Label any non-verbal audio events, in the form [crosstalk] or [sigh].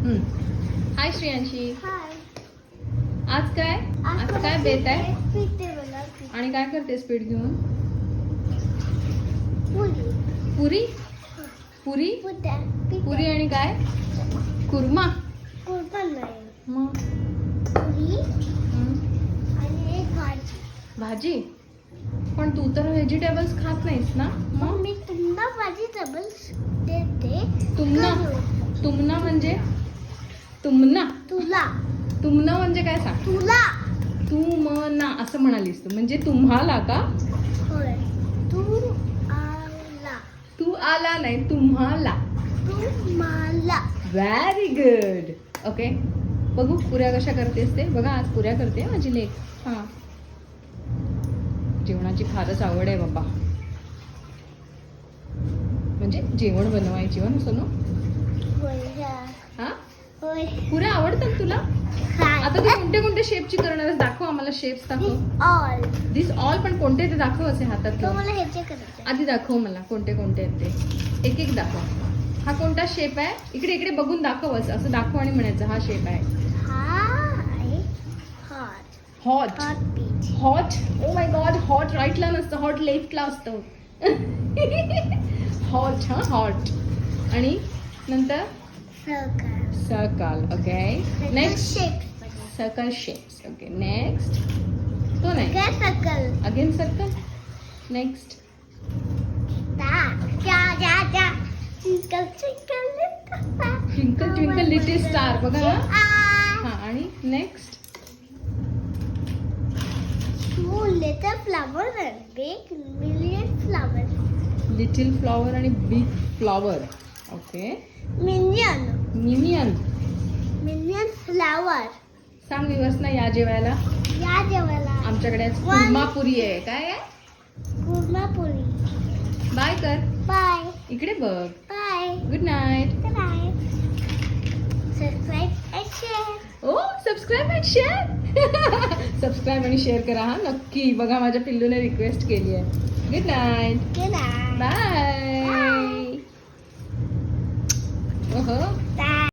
हम्म. हाय श्रेयांशी. हाय आज काय? आज काय बेत आहे. आणि काय करतेस पीठ घेऊन? पुरी. पुरी? पुरी. आणि काय? कुर्मा. कुरपण नाही. मग? पुरी. हम्म. आणि एक भाजी. भाजी? पण तू तर व्हेजिटेबल्स खात नाहीस ना? मग मग? मी तुम्हाला भाजी डबल्स देते. तुमना करून. तुमना म्हणजे? तुमना? तुला. तुमना म्हणजे काय सांग? तुला. तू म ना असं म्हणालीस तू. म्हणजे तुम्हाला का? होय. तू आला. तू आला नाही तुम्हाला. तू मला व्हेरी गुड ओके बघू पुऱ्या कशा करतेस ते. बघा आज पुऱ्या करते माझी लेख हां. जेवणाची फारच आवड आहे बाबा. म्हणजे जेवण बनवायची ना सोनू? होय. होय. पुऱ्या आवडतात तुला? आता तू कोणत्या कोणत्या शेपची करणार आहेस? दाखव आम्हाला शेप्स दाखव. ऑल दिस ऑल पण कोणते ते दाखव असे हातात तो घेऊन. मला ह्याचे करायचे. आधी दाखव मला कोणते कोणते आहेत ते. एक एक दाखव. हा कोणता शेप आहे? इकडे इकडे बघून दाखव असं असं दाखव आणि म्हणायचं हा शेप आहे. हा आहे hot hot hot peach hot oh my god hot राईटला नसतं हॉट लेफ्टला असतं. [laughs] हॉट हा हॉट आणि नंतर? Circle circle okay next shape circle shapes okay next तो नाही काय सर्कल अगेन सर्कल नेक्स्ट जा जा जा twinkle twinkle twinkle twinkle little star बघा हा हा आणि next Two little flowers and big million flowers. Little flower आणि big flower okay Million. Minion Million flower. सांग विवर्स ना या जेवायला. या जेवायला. आमच्याकडे आज One. कुर्मापुरी आहे. काय आहे? कुर्मापुरी. बाय कर. बाय इकडे बघ. Bye good night good night subscribe share. Oh subscribe [laughs] आणि शेअर सबस्क्राईब आणि शेअर करा हा. नक्की. बघा माझ्या पिल्लूने रिक्वेस्ट केली आहे. Good night Good night. Bye